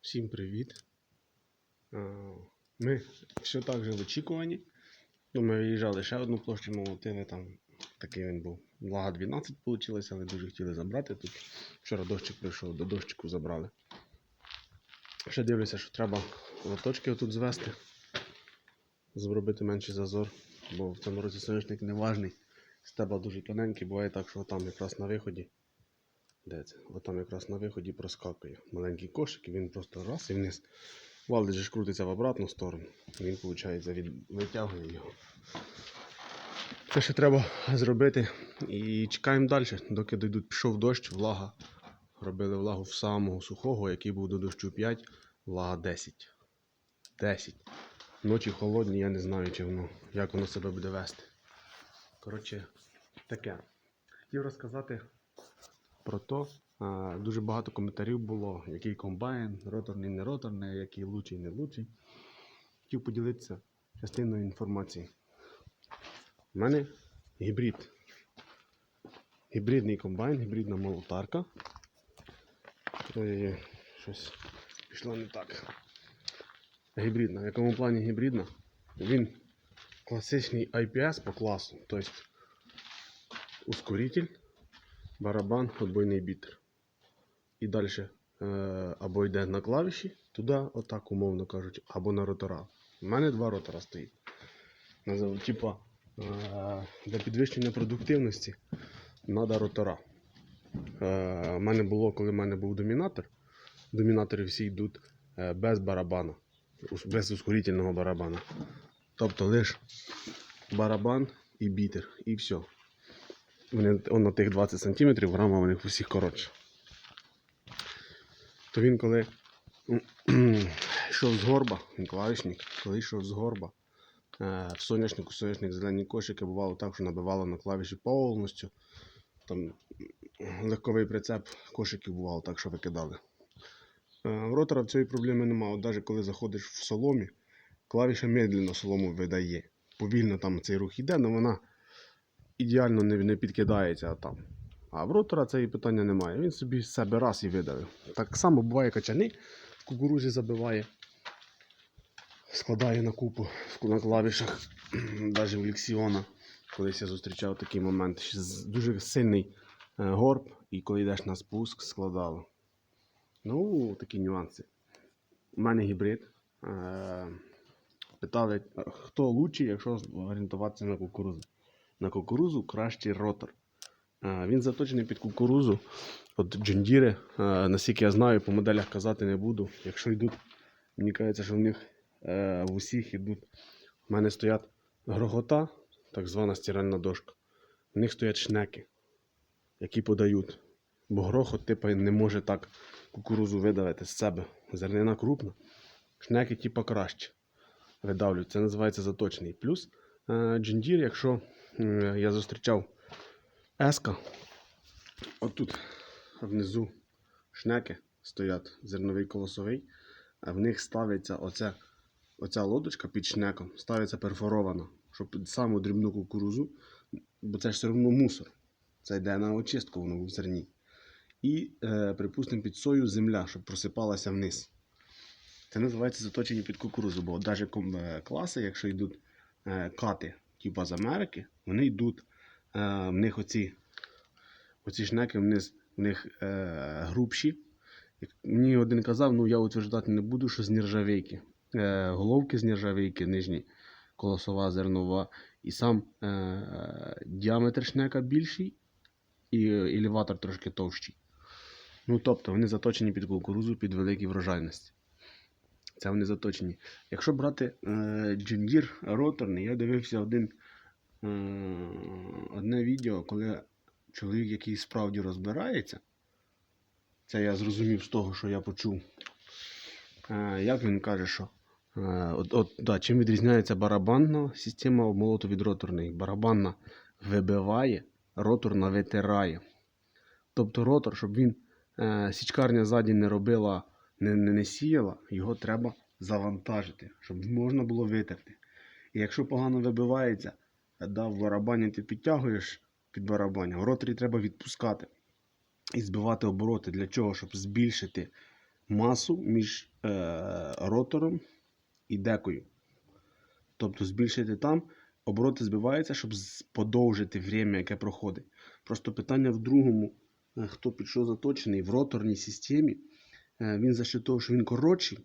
Всім привіт. Ми все так же в очікуванні. Ну, ми виїжджали ще одну площу молотили, там такий він був. Влага 12 вийшло, але дуже хотіли забрати. Тут вчора дощик прийшов, до дощику забрали. Ще дивлюся, що треба лоточки отут звести, зробити менший зазор, бо в цьому році соняшник не важний. Стебла дуже тоненькі, буває так, що там якраз на виході. Де це? Якраз на виході проскакує маленький кошик, і він просто раз і вниз. Валдич ж крутиться в обратну сторону. Він, виходить, від... витягує його. Це ще треба зробити. І чекаємо далі, доки дойдуть. Пішов дощ, влага. Робили влагу в самого сухого, який був до дощу 5, влага 10. 10. Ночі холодні, я не знаю, чи воно, як воно себе буде вести. Коротше, таке. Хотів розказати про то. Дуже багато коментарів було, який комбайн, роторний, не роторний, який лучший, не лучший. Хотів поділитися частиною інформації. У мене гібрид. Гібридний комбайн, гібридна молотарка. Е, Щось пішло не так. Гібридна. В якому плані гібридна? Він класичний IPS по класу, тобто ускоритель, барабан, отбойний бітер. І далі е, або йде на клавіші, туди, отак, умовно кажучи, або на ротора. У мене два ротора стоїть. Типа е, для підвищення продуктивності треба ротора. Е, у мене було, коли в мене був домінатор. Домінатори всі йдуть без барабана, без ускорительного барабана. Тобто лише барабан і бітер, і все. Вони, он на тих 20 см, рама у них усіх коротше. То він коли йшов з горба, він клавішник, коли йшов з горба, е, в соняшнику, соняшник, зелені кошики бувало так, що набивало на клавіші повністю. Там легковий прицеп кошиків бувало так, що викидали. Е, В ротора цієї проблеми немає. От навіть коли заходиш в соломі, клавіша медленно солому видає. Повільно там цей рух йде, але вона ідеально не, не підкидається там. А в ротора цієї питання немає. Він собі себе раз і видавив. Так само буває качани, в кукурузі забиває, складає на купу на клавішах, навіть в Лексіона. Колись я зустрічав такий момент. Дуже сильний е, горб, і коли йдеш на спуск, складало. Ну, такі нюанси. У мене гібрид. Е, Питали, хто лучший, якщо орієнтуватися на кукурузу. На кукурузу кращий ротор. Він заточений під кукурузу. От джундіри, наскільки я знаю, по моделях казати не буду. Якщо йдуть, мені кажеться, що в них е, в усіх йдуть. У мене стоять грогота, так звана стиральна дошка. В них стоять шнеки, які подають. Бо грохот, типу, не може так кукурузу видавити з себе. Зернина крупна. Шнеки, типу, краще видавлюють. Це називається заточений. Плюс е, джундір, якщо я зустрічав еска, отут внизу шнеки стоять зерновий колосовий, а в них ставиться оця, оця лодочка під шнеком, ставиться перфорована, щоб саму дрібну кукурузу, бо це ж все одно мусор. Це йде на очистку воно в зерні. І, е, припустимо, під сою земля, щоб просипалася вниз. Це називається заточені під кукурузу, бо навіть класи, якщо йдуть е, кати, типу з Америки, вони йдуть, е, в них оці, оці шнеки вниз, в них е, грубші. Мені один казав, ну я утверждати не буду, що з нержавейки. Е, головки з нержавейки, нижні, колосова, зернова, і сам е, діаметр шнека більший, і елеватор трошки товщий. Ну, тобто вони заточені під кукурузу, під великі врожайності. Це вони заточені. Якщо брати е, роторний, я дивився один, е, одне відео, коли чоловік, який справді розбирається, це я зрозумів з того, що я почув. Е, як він каже, що е, от, от, да, чим відрізняється барабанна система обмолоту від роторної? Барабанна вибиває, роторна витирає. Тобто ротор, щоб він січкарня ззаді не робила, не, не, не сіяла, його треба завантажити, щоб можна було витерти. І якщо погано вибивається, да, в барабані ти підтягуєш під барабані, в роторі треба відпускати і збивати обороти. Для чого? Щоб збільшити масу між е, ротором і декою. Тобто збільшити там, обороти збиваються, щоб подовжити время, яке проходить. Просто питання в другому, е, хто під що заточений, в роторній системі. Е, Він за що того, що він коротший,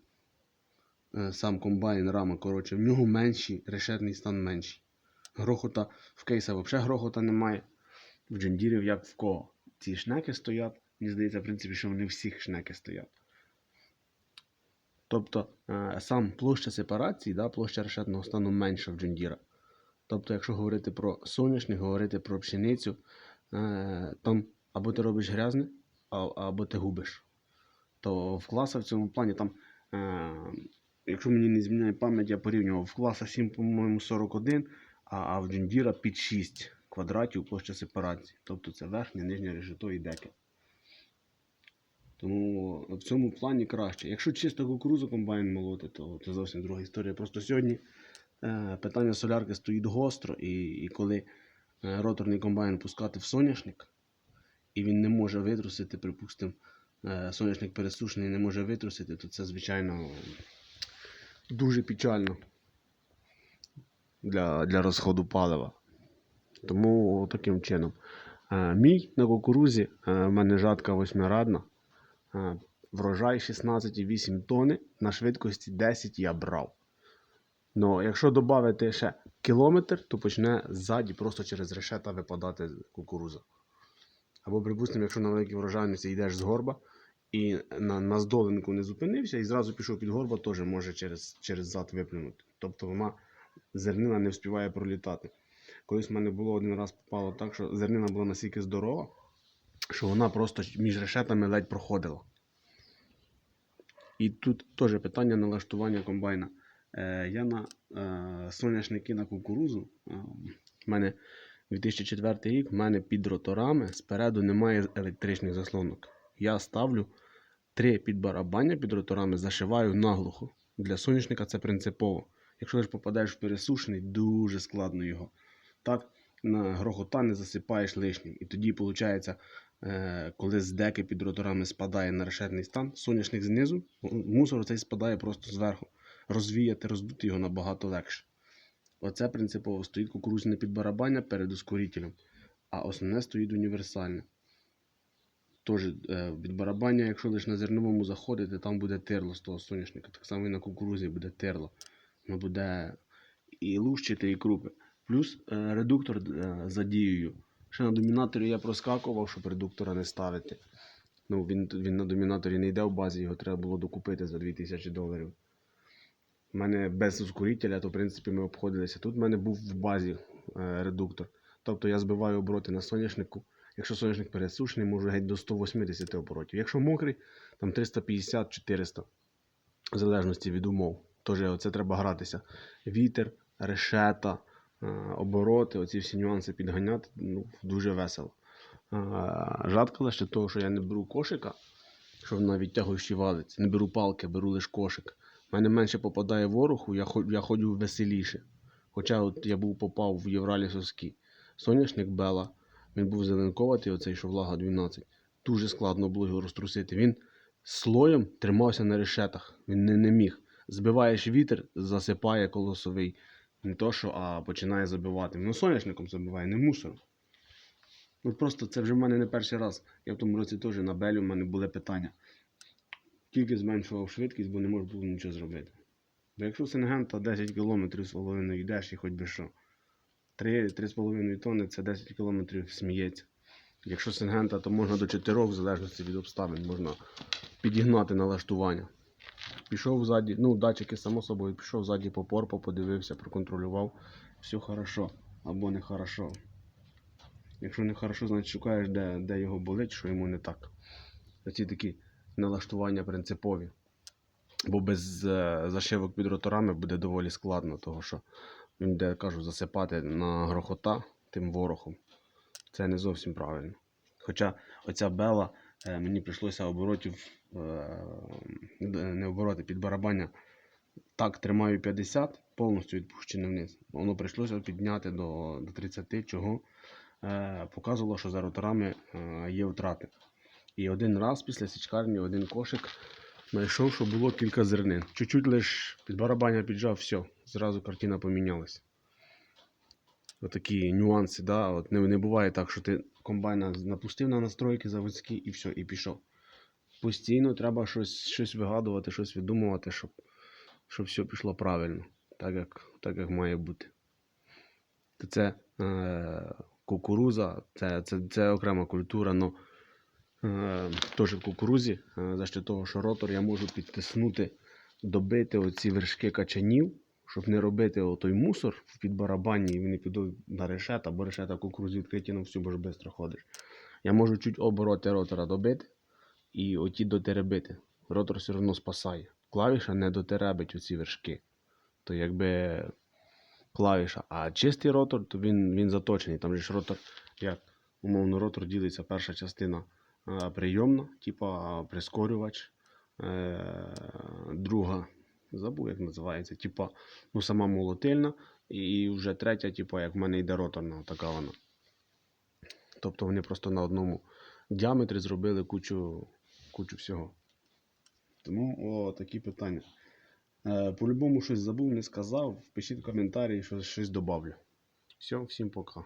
е, сам комбайн, рама коротше, в нього менший, решетний стан менший. Грохота в кейса взагалі грохота немає. В джендірів як в кого. Ці шнеки стоять. Мені здається, в принципі, що вони всіх шнеки стоять. Тобто е, сам площа сепарації, да, площа решетного стану менша в джендіра. Тобто, якщо говорити про соняшник, говорити про пшеницю, там або ти робиш грязне, або ти губиш. То в класа в цьому плані там, е, якщо мені не зміняє пам'ять, я порівнював в класа 7, по-моєму, 41, а, в джендіра під 6 квадратів площа сепарації. Тобто це верхнє, нижнє решето і деке. Тому в цьому плані краще. Якщо чисто кукурузу комбайн молоти, то це зовсім друга історія. Просто сьогодні е, питання солярки стоїть гостро, і, і коли е, роторний комбайн пускати в соняшник, і він не може витрусити, припустимо, соняшник пересушений не може витрусити, то це, звичайно, дуже печально для, для розходу палива. Тому таким чином. Е, Мій на кукурузі, е, в мене жатка восьмирадна. Е, Врожай 16,8 тонни, на швидкості 10 я брав. Ну, якщо додати ще кілометр, то почне ззаді просто через решета випадати кукуруза. Або, припустимо, якщо на великій врожайності йдеш з горба і на, здоленку не зупинився і зразу пішов під горба, теж може через, через зад виплюнути. Тобто вона зернина не встигає пролітати. Колись в мене було один раз попало так, що зернина була настільки здорова, що вона просто між решетами ледь проходила. І тут теж питання налаштування комбайна. Е, я на е, соняшники на кукурузу. Е, в мене 2004 рік, в мене під роторами спереду немає електричних заслонок. Я ставлю три підбарабання під роторами, зашиваю наглухо. Для соняшника це принципово. Якщо ж попадаєш в пересушений, дуже складно його. Так, на грохота не засипаєш лишнім. І тоді, виходить, е, коли з деки під роторами спадає на решетний стан, соняшник знизу, мусор цей спадає просто зверху. Розвіяти, роздути його набагато легше. Оце принципово стоїть кукурузне підбарабання перед ускорителем, а основне стоїть універсальне. Тож е, підбарабання, якщо лише на зерновому заходите, там буде тирло з того соняшника. Так само і на кукурузі буде тирло. Воно буде і лущити, і крупи. Плюс е, редуктор е, за дією. Ще на домінаторі я проскакував, щоб редуктора не ставити. Ну, він, він на домінаторі не йде в базі, його треба було докупити за 2000 доларів. У мене без ускорителя, то в принципі ми обходилися. Тут в мене був в базі редуктор. Тобто я збиваю обороти на соняшнику. Якщо соняшник пересушений, можу геть до 180 оборотів. Якщо мокрий, там 350-400, в залежності від умов. Тож оце треба гратися. Вітер, решета, е, обороти, оці всі нюанси підганяти ну, дуже весело. Е, Жатка лише того, що я не беру кошика, що вона відтягуючи валиться. Не беру палки, беру лише кошик. У мене менше попадає ворогу, я, я ходжу веселіше. Хоча от я був попав в Євралісовський соняшник Бела, він був зеленковатий, оцей, що влага 12. Дуже складно було його розтрусити. Він слоєм тримався на решетах. Він не, не міг. Збиваєш вітер, засипає колосовий. Не то, що, а починає забивати. Ну, соняшником забиває, не мусором. Ну просто це вже в мене не перший раз. Я в тому році теж на Белі в мене були питання. Тільки зменшував швидкість, бо не можу було нічого зробити. Бо якщо Сингента 10 км з половиною йдеш і хоч би що. 3-3,5 тонни це 10 км сміється. Якщо Сингента, то можна до 4 в залежності від обставин, можна підігнати налаштування. Пішов ззаді, ну, датчики, само собою, пішов ззаді по порпу, подивився, проконтролював. Все хорошо або не хорошо. Якщо не хорошо, значить шукаєш, де, де його болить, що йому не так. Оці такі налаштування принципові. Бо без е, зашивок під роторами буде доволі складно, того що він де кажу, засипати на грохота тим ворохом. Це не зовсім правильно. Хоча оця бела е, мені прийшлося оборотів, е, не обороти, під барабання. Так, тримаю 50, повністю відпущене вниз. Воно прийшлося підняти до, до 30, чого е, показувало, що за роторами е, є втрати. І один раз після січкарні один кошик Знайшов, що було кілька зернин. Чуть-чуть лиш під барабаня піджав, все, зразу картина помінялась. Отакі нюанси, да? От не, не буває так, що ти комбайна напустив на настройки заводські і все, і пішов. Постійно треба щось, щось вигадувати, щось видумувати, щоб, щоб все пішло правильно, так як, так як має бути. Це е, кукуруза, це, це, це окрема культура, але е, теж в кукурузі, е, за що того, що ротор я можу підтиснути, добити оці вершки качанів, щоб не робити отой мусор в підбарабанні і вони підуть на решета, бо решета кукурузі відкриті на всю, бо ж швидко ходиш. Я можу чуть обороти ротора добити і оті дотеребити. Ротор все одно спасає. Клавіша не дотеребить оці вершки. То якби клавіша. А чистий ротор, то він, він заточений. Там же ж ротор, як умовно, ротор ділиться перша частина е, прийомна, типа прискорювач. Е, друга, забув, як називається, типа, ну, сама молотильна. І вже третя, типа, як в мене йде роторна, така вона. Тобто вони просто на одному діаметрі зробили кучу, кучу всього. Тому о, такі питання. Е, по-любому щось забув, не сказав. Пишіть коментарі, що щось добавлю. Все, всім пока.